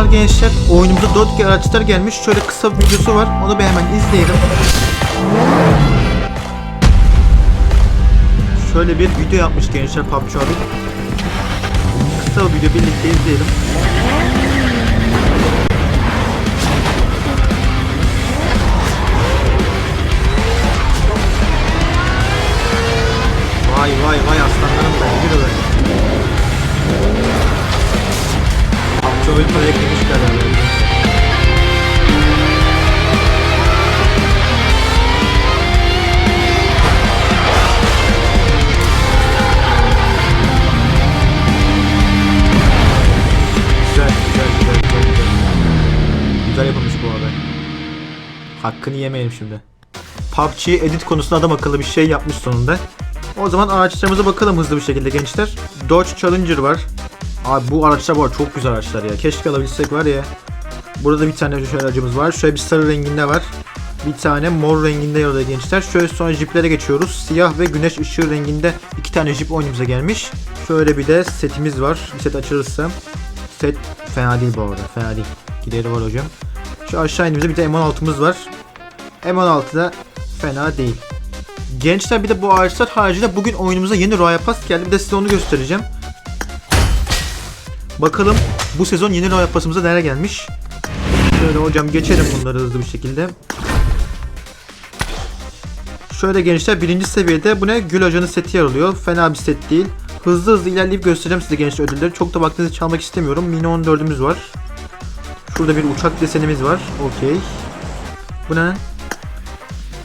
Merhabalar gençler. Oyunumuza 4 kere araçlar gelmiş. Şöyle kısa bir videosu var. Onu bir hemen izleyelim. Şöyle bir video yapmış gençler PUBG abi. Kısa bir video birlikte izleyelim. Vay vay vay Oyun böyle eklemişler herhalde. Güzel, yapılmış bu arada. Hakkını yemeyelim şimdi. PUBG edit konusunda adam akıllı bir şey yapmış sonunda. O zaman araçlarımıza bakalım hızlı bir şekilde gençler. Dodge Challenger var. Abi bu araçlar var çok güzel araçlar ya. Keşke alabilsek var ya. Burada bir tane şöyle aracımız var. Şöyle bir sarı renginde var. Bir tane mor renginde yolda gençler. Şöyle sonra jiplere geçiyoruz. Siyah ve güneş ışığı renginde iki tane jip oyunumuza gelmiş. Şöyle bir de setimiz var. Bir set açılırsa. Set fena değil bu arada. Fena değil. Gideri var hocam. Şu aşağı indiğimizde bir de M16'mız var. M16'da fena değil. Gençler bir de bu araçlar haricinde bugün oyunumuza yeni Royal Pass geldi. Bir de size onu göstereceğim. Bakalım bu sezon yeni Royal Pass'ımıza neler gelmiş. Şöyle hocam geçelim bunları hızlı bir şekilde. Şöyle gençler birinci seviyede bu ne? Gül ajanı seti yer alıyor. Fena bir set değil. Hızlı hızlı ilerleyip göstereceğim size gençler ödülleri. Çok da vaktinizi çalmak istemiyorum. Mini 14'ümüz var. Şurada bir uçak desenimiz var. Okey. Bu ne?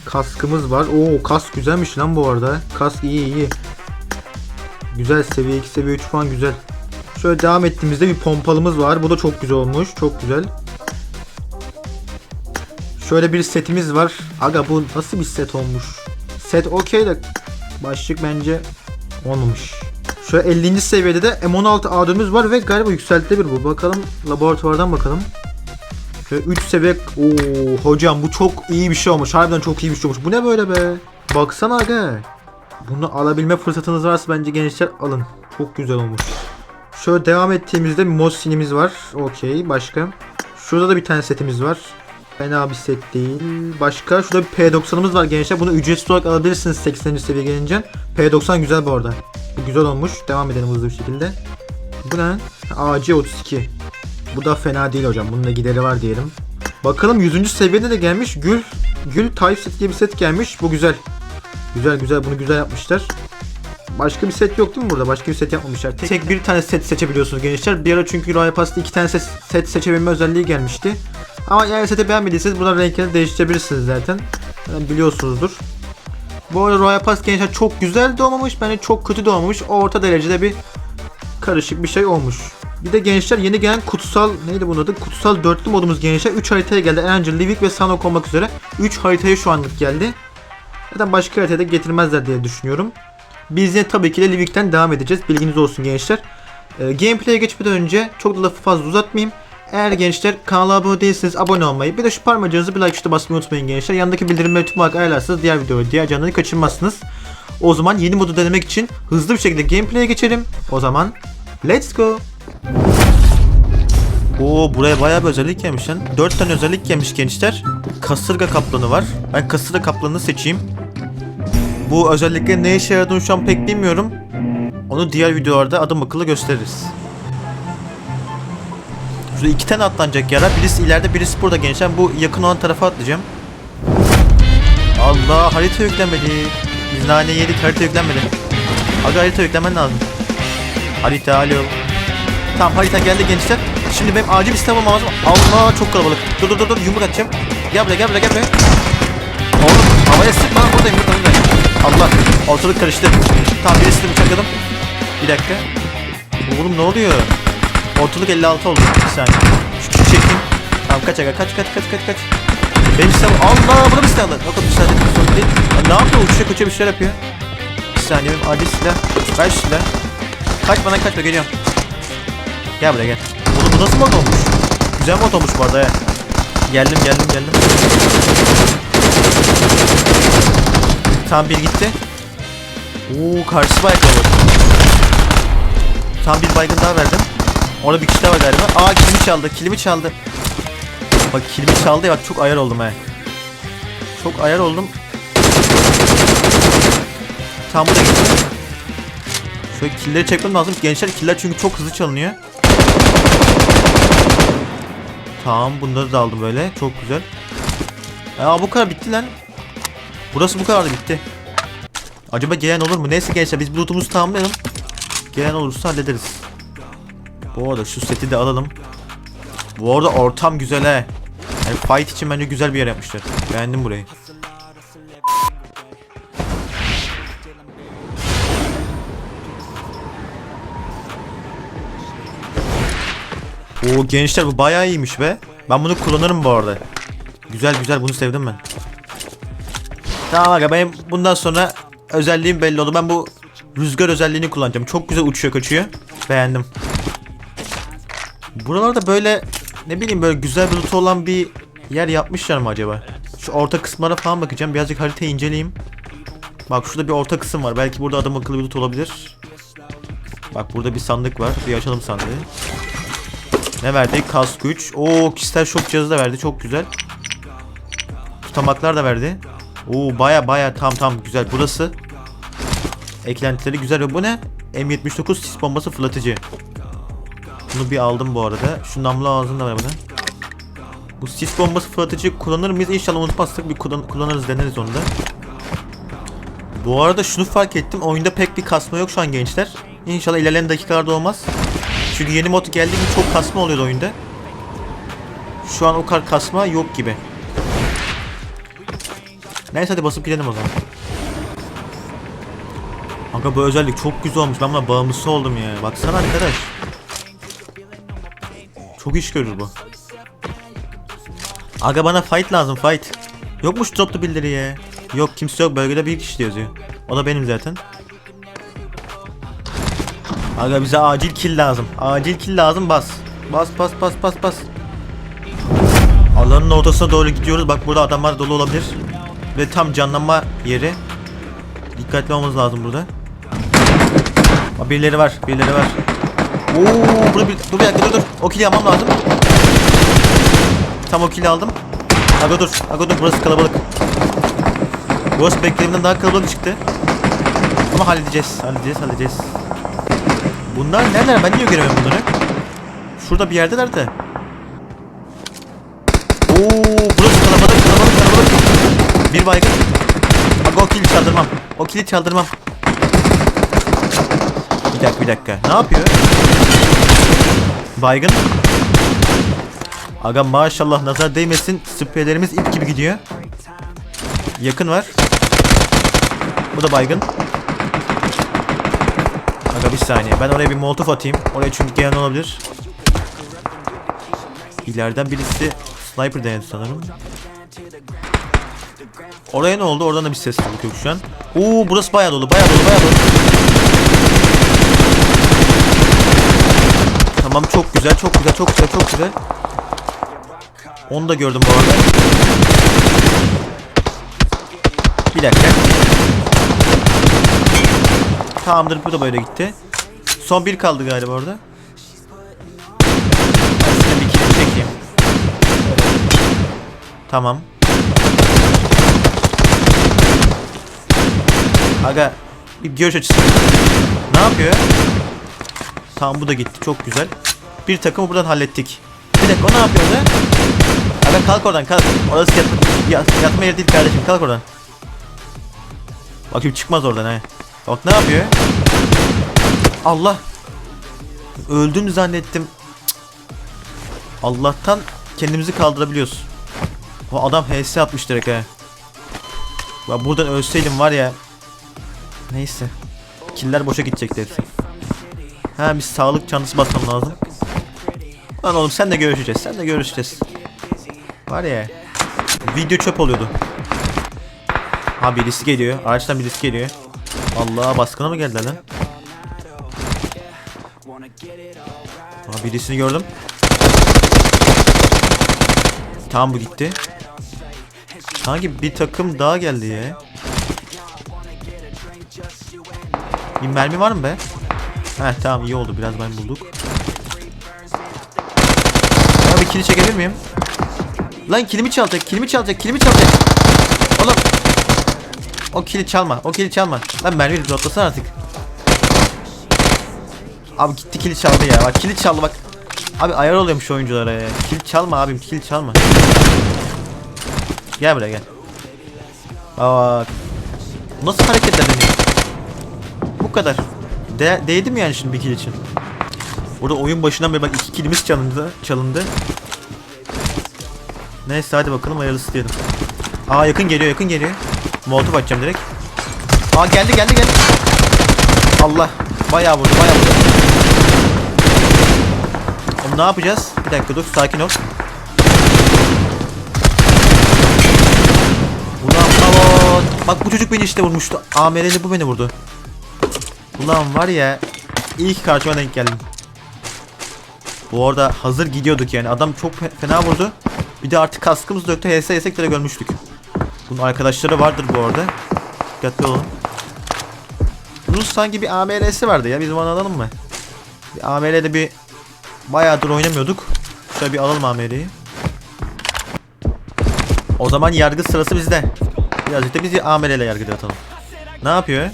Kaskımız var. Oo kask güzelmiş lan bu arada. Kask iyi iyi. Güzel seviye 2 seviye 3 falan güzel. Şöyle devam ettiğimizde bir pompalımız var. Bu da çok güzel olmuş. Çok güzel. Şöyle bir setimiz var. Aga bu nasıl bir set olmuş? Set okey de başlık bence olmamış. Şöyle 50. seviyede de M16 A4'ümüz var ve galiba yükseltilebilir bu. Bakalım laboratuvardan bakalım. Şöyle 3 seviye... Oo hocam bu çok iyi bir şey olmuş. Harbiden çok iyi bir şey olmuş. Bu ne böyle be? Baksana aga. Bunu alabilme fırsatınız varsa bence gençler alın. Çok güzel olmuş. Şöyle devam ettiğimizde Mosin'imiz var. Okey. Başka. Şurada da bir tane setimiz var. Fena bir set değil. Başka şurada bir P90'ımız var gençler. Bunu ücretsiz olarak alabilirsiniz 80. seviye gelince. P90 güzel bu arada. Güzel olmuş. Devam edelim hızlı bir şekilde. Bu ne? AC32. Bu da fena değil hocam. Bunun da gideri var diyelim. Bakalım 100. seviyede de gelmiş. Gül Gül Type set diye bir set gelmiş. Bu güzel. Güzel güzel bunu güzel yapmışlar. Başka bir set yok değil mi burada? Başka bir set yapmamışlar. Tek, tek bir tane set seçebiliyorsunuz gençler. Bir ara çünkü Royal Pass'ta iki tane set, set seçebilme özelliği gelmişti. Ama eğer seti beğenmediyseniz buradan renklerini değiştirebilirsiniz zaten. Yani biliyorsunuzdur. Bu arada Royal Pass gençler çok güzel de olmamış. Bence çok kötü de olmamış. Orta derecede bir karışık bir şey olmuş. Bir de gençler yeni gelen kutsal neydi bunun adı? Kutsal dörtlü modumuz gençler 3 haritaya geldi. Angel, Livik ve Sanok olmak üzere 3 haritaya şu anlık geldi. Zaten başka haritaya da getirmezler diye düşünüyorum. Biz yine tabii ki de Livik'ten devam edeceğiz. Bilginiz olsun gençler. Ee, gameplay'e geçmeden önce çok da lafı fazla uzatmayayım. Eğer gençler kanala abone değilseniz abone olmayı bir de şu parmağınızı bir like tuşuna basmayı unutmayın gençler. Yanındaki bildirimleri tüm olarak ayarlarsanız diğer videoyu diğer canları kaçırmazsınız. O zaman yeni modu denemek için hızlı bir şekilde gameplay'e geçelim. O zaman let's go. Oo buraya bayağı bir özellik gelmiş lan. 4 tane özellik gelmiş gençler. Kasırga kaplanı var. Ben kasırga kaplanını seçeyim. Bu özelliklerin ne işe yaradığını şu an pek bilmiyorum. Onu diğer videolarda adım akıllı gösteririz. Şurada iki tane atlanacak yara. Birisi ileride birisi burada gençler. Bu yakın olan tarafa atlayacağım. Allah harita yüklenmedi. Biz nane yedik harita yüklenmedi. Aga harita yüklemen lazım. Harita alo. Tamam harita geldi gençler. Şimdi benim acil bir sistem lazım. Allah çok kalabalık. Dur dur dur dur yumruk atacağım. Gel buraya gel buraya gel buraya. Oğlum havaya sıkma buradayım buradayım buradayım. Allah ortalık karıştı. Tamam birisini bıçakladım. Bir dakika. Oğlum ne oluyor? Ortalık 56 oldu. Bir saniye. Şu kişi çektim. Tamam kaç aga kaç kaç kaç kaç kaç. Benim silahım Allah burada bir silah. Bakın bir silah değil. Sorun değil. Lan Ne yapıyor? Uçuşa uçuşa bir şeyler yapıyor. Bir saniye benim acil silah. Ver silah. Kaç bana kaçma geliyorum. Gel buraya gel. Oğlum bu nasıl mod olmuş? Güzel mod olmuş bu arada ya. Geldim geldim geldim. Tam bir gitti. Oo karşı baygın olur. Tam bir baygın daha verdim. Orada bir kişi daha var galiba. Aa kilimi çaldı. Kilimi çaldı. Bak kilimi çaldı ya bak çok ayar oldum he. Çok ayar oldum. Tam buraya gitti. Şöyle killeri çekmem lazım. Gençler killer çünkü çok hızlı çalınıyor. Tamam bunları da aldım böyle. Çok güzel. Aa bu kadar bitti lan. Burası bu kadar da bitti. Acaba gelen olur mu? Neyse gençler biz lootumuzu tamamlayalım. Gelen olursa hallederiz. Bu arada şu seti de alalım. Bu arada ortam güzel he. Yani fight için bence güzel bir yer yapmışlar. Beğendim burayı. Oo gençler bu bayağı iyiymiş be. Ben bunu kullanırım bu arada. Güzel güzel bunu sevdim ben. Tamam aga benim bundan sonra özelliğim belli oldu. Ben bu rüzgar özelliğini kullanacağım. Çok güzel uçuyor kaçıyor. Beğendim. Buralarda böyle ne bileyim böyle güzel bir olan bir yer yapmışlar mı acaba? Şu orta kısımlara falan bakacağım. Birazcık haritayı inceleyeyim. Bak şurada bir orta kısım var. Belki burada adam akıllı bir loot olabilir. Bak burada bir sandık var. Bir açalım sandığı. Ne verdi? Kask güç. Oo kişisel şok cihazı da verdi. Çok güzel. Tutamaklar da verdi. Oo baya baya tam tam güzel. Burası eklentileri güzel ve bu ne? M79 sis bombası fırlatıcı. Bunu bir aldım bu arada. Şu namlu ağzını da ver bana. Bu sis bombası fırlatıcı kullanır mıyız? İnşallah unutmazsak bir kullan- kullanırız deneriz onu da. Bu arada şunu fark ettim. Oyunda pek bir kasma yok şu an gençler. İnşallah ilerleyen dakikalarda olmaz. Çünkü yeni mod geldiği gibi çok kasma oluyordu oyunda. Şu an o kadar kasma yok gibi. Neyse hadi basıp gidelim o zaman. Aga bu özellik çok güzel olmuş. Ben buna bağımlısı oldum ya. Baksana arkadaş. Çok iş görür bu. Aga bana fight lazım fight. Yokmuş droplu bildiri ya. Yok kimse yok bölgede bir kişi yazıyor. O da benim zaten. Aga bize acil kill lazım. Acil kill lazım bas. Bas bas bas bas bas. Alanın ortasına doğru gidiyoruz. Bak burada adamlar dolu olabilir. Ve tam canlanma yeri. Dikkatli olmamız lazım burada. Aa, birileri var, birileri var. Oo, burada bir, dur bir dakika dur dur. O kili almam lazım. Tam o kili aldım. Aga dur, aga dur burası kalabalık. Burası beklediğimden daha kalabalık çıktı. Ama halledeceğiz, halledeceğiz, halledeceğiz. Bunlar nereler? Ben niye göremiyorum bunları? Şurada bir yerdeler de. Oo, burası kalabalık, kalabalık, kalabalık. Bir baygın. Bak o kili çaldırmam. O kili çaldırmam. Bir dakika, bir dakika. Ne yapıyor? Baygın. Aga maşallah nazar değmesin. Spreylerimiz ip gibi gidiyor. Yakın var. Bu da baygın. Aga bir saniye. Ben oraya bir molotof atayım. Oraya çünkü gelen olabilir. İleriden birisi sniper denedi sanırım. Oraya ne oldu? Oradan da bir ses şu an. Oo burası bayağı dolu, bayağı dolu, bayağı dolu. Tamam çok güzel, çok güzel, çok güzel, çok güzel. Onu da gördüm bu arada. Bir dakika. Tamamdır bu da böyle gitti. Son bir kaldı galiba orada. Tamam. Aga bir görüş açısı. Ne yapıyor? Tamam bu da gitti çok güzel. Bir takımı buradan hallettik. Bir dakika o ne yapıyor orada? Aga kalk oradan kalk. Orası yatma, yat, yatma yeri değil kardeşim kalk oradan. Bakayım çıkmaz oradan he. Bak ne yapıyor? Allah. Öldüm zannettim. Cık. Allah'tan kendimizi kaldırabiliyoruz. O adam HS atmış direkt he. Ya buradan ölseydim var ya. Neyse. Killer boşa gidecekti hepsi. Ha bir sağlık çantası basmam lazım. Lan oğlum sen de görüşeceğiz. Sen de görüşeceğiz. Var ya. Video çöp oluyordu. Ha birisi geliyor. Ağaçtan birisi geliyor. Allah baskına mı geldiler lan? Ha birisini gördüm. Tamam bu gitti. Sanki bir takım daha geldi ya. Bir mermi var mı be? Heh tamam iyi oldu biraz ben bulduk. Şöyle kili çekebilir miyim? Lan kilimi çalacak, kilimi çalacak, kilimi çalacak. Oğlum. O kili çalma, o kili çalma. Lan mermi reloadlasana artık. Abi gitti kili çaldı ya. Bak kili çaldı bak. Abi ayar oluyormuş oyunculara ya. Kil çalma abim, kil çalma. Gel buraya gel. Bak. Nasıl hareketler deniyor? Kadar. De değdi mi yani şimdi bir kill için? Burada oyun başından beri bak iki killimiz çalındı. çalındı. Neyse hadi bakalım hayırlısı diyelim. Aa yakın geliyor yakın geliyor. Molotof atacağım direkt. Aa geldi geldi geldi. Allah. Bayağı vurdu bayağı vurdu. Oğlum ne yapacağız? Bir dakika dur sakin ol. Ulan aman. Bak bu çocuk beni işte vurmuştu. AMR'li bu beni vurdu. Ulan var ya. iyi ki karşıma denk geldim. Bu arada hazır gidiyorduk yani. Adam çok fe- fena vurdu. Bir de artık kaskımız döktü. HS yesek de görmüştük. Bunun arkadaşları vardır bu arada. Dikkatli olun. Bunun sanki bir AMR'si vardı ya. Biz onu alalım mı? Bir AMR'de bir bayağıdır oynamıyorduk. Şöyle bir alalım AMR'yi. O zaman yargı sırası bizde. Birazcık da bizi AMR ile yargıda atalım. Ne yapıyor?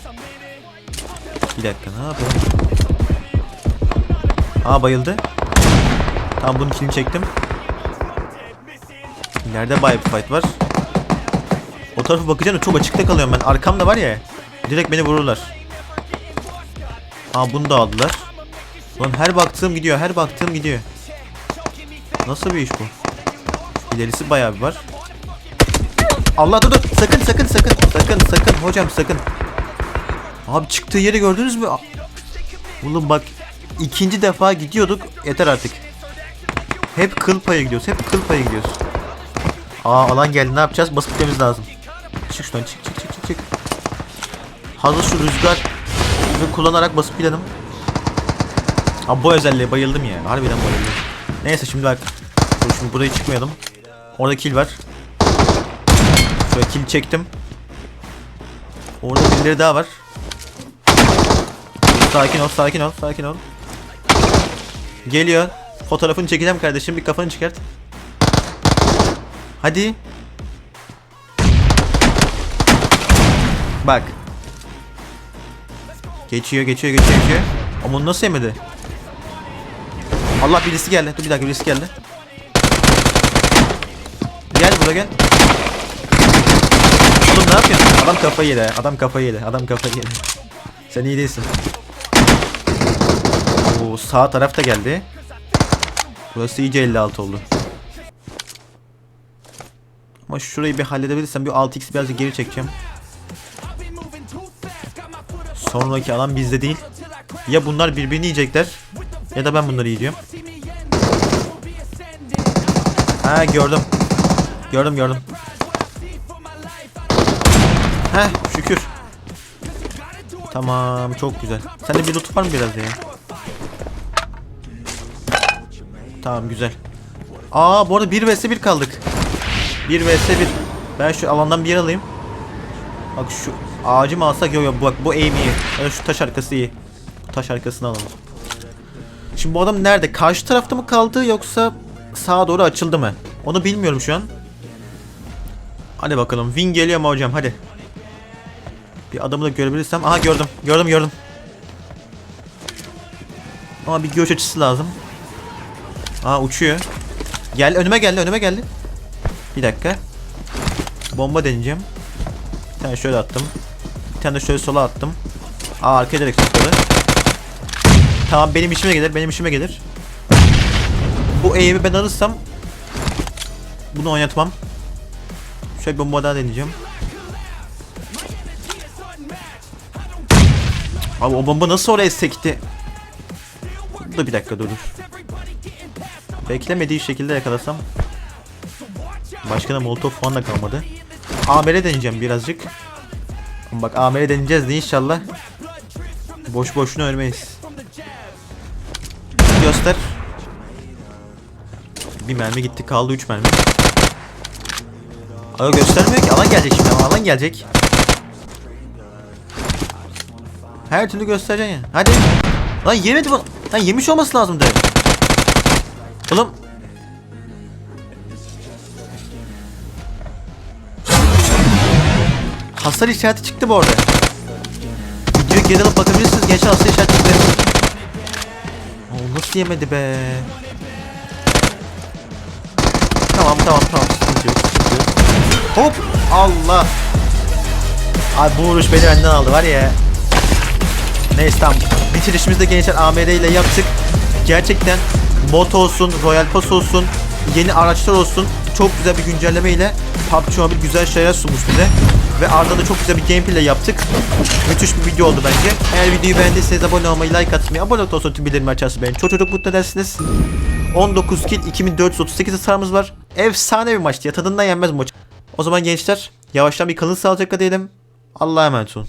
Bir dakika ne yapıyor? Aa bayıldı. Tamam bunun kilini çektim. Bayağı bir fight var. O tarafa bakacağım da çok açıkta kalıyorum ben. Arkamda var ya. Direkt beni vururlar. Aa bunu da aldılar. Lan her baktığım gidiyor, her baktığım gidiyor. Nasıl bir iş bu? İlerisi bayağı bir var. Allah dur dur. Sakın sakın sakın. Sakın sakın hocam sakın. Abi çıktığı yeri gördünüz mü? Oğlum bak ikinci defa gidiyorduk. Yeter artık. Hep kıl payı gidiyoruz. Hep kıl payı gidiyoruz. Aa alan geldi. Ne yapacağız? Basıp gitmemiz lazım. Çık şuradan çık çık çık çık çık. Hazır şu rüzgar kullanarak basıp gidelim. Abi bu özelliğe bayıldım ya. Harbiden bayıldım. Neyse şimdi bak. Dur şimdi burayı çıkmayalım. Orada kill var. Şöyle kill çektim. Orada birileri daha var. Sakin ol, sakin ol, sakin ol. Geliyor. Fotoğrafını çekeceğim kardeşim. Bir kafanı çıkart. Hadi. Bak. Geçiyor, geçiyor, geçiyor, geçiyor. Ama onu nasıl yemedi? Allah birisi geldi. Dur bir dakika birisi geldi. Gel buraya gel. Oğlum ne yapıyorsun? Adam kafayı yedi. Adam kafayı yedi. Adam kafayı yedi. Sen iyi değilsin. Oo, sağ taraf da geldi. Burası iyice 56 oldu. Ama şurayı bir halledebilirsem bir 6x birazcık geri çekeceğim. Sonraki alan bizde değil. Ya bunlar birbirini yiyecekler ya da ben bunları yiyeceğim. Ha gördüm. Gördüm gördüm. Heh şükür. Tamam çok güzel. Sende bir loot var mı biraz ya? Tamam güzel. Aa bu arada 1 vs 1 kaldık. 1 vs 1. Ben şu alandan bir yer alayım. Bak şu ağacı mı alsak yok yok bak bu aim iyi. Ya şu taş arkası iyi. Taş arkasını alalım. Şimdi bu adam nerede? Karşı tarafta mı kaldı yoksa sağa doğru açıldı mı? Onu bilmiyorum şu an. Hadi bakalım. Win geliyor mu hocam? Hadi. Bir adamı da görebilirsem. Aha gördüm. Gördüm gördüm. Ama bir görüş açısı lazım. Aa uçuyor. Gel önüme geldi önüme geldi. Bir dakika. Bomba deneyeceğim. Bir tane şöyle attım. Bir tane de şöyle sola attım. Aa arkaya direkt sokladı. Tamam benim işime gelir benim işime gelir. Bu aim'i ben alırsam bunu oynatmam. Şöyle bir bomba daha deneyeceğim. Abi o bomba nasıl oraya sekti? Dur bir dakika dur dur. Beklemediği şekilde yakalasam. Başka da molotof falan da kalmadı. Amer'e deneyeceğim birazcık. Bak Amer'e deneyeceğiz de inşallah. Boş boşuna ölmeyiz. Göster. Bir mermi gitti kaldı 3 mermi. Aga göstermiyor ki alan gelecek şimdi alan gelecek. Her türlü göstereceksin ya. Hadi. Lan yemedi bu. Lan yemiş olması lazımdı. Oğlum. Hasar işareti çıktı bu arada. Videoyu geri alıp bakabilirsiniz. Gençler hasar işareti çıktı. Nasıl yemedi be? Tamam tamam tamam. Sıkıntı yok. Sıkıntı yok. Hop! Allah! Abi bu vuruş beni benden aldı var ya. Neyse tamam. Bitirişimizde gençler AMR ile yaptık. Gerçekten bot olsun, Royal Pass olsun, yeni araçlar olsun çok güzel bir güncelleme ile PUBG Mobile güzel şeyler sunmuş bize. Ve ardından da çok güzel bir gameplay yaptık. Müthiş bir video oldu bence. Eğer videoyu beğendiyseniz abone olmayı, like atmayı, abone olmayı tüm bildirim açarsanız beni çok çok mutlu edersiniz. 19 kill 2438 hasarımız var. Efsane bir maçtı ya tadından yenmez maç. O zaman gençler yavaştan bir kalın sağlıcakla diyelim. Allah'a emanet olun.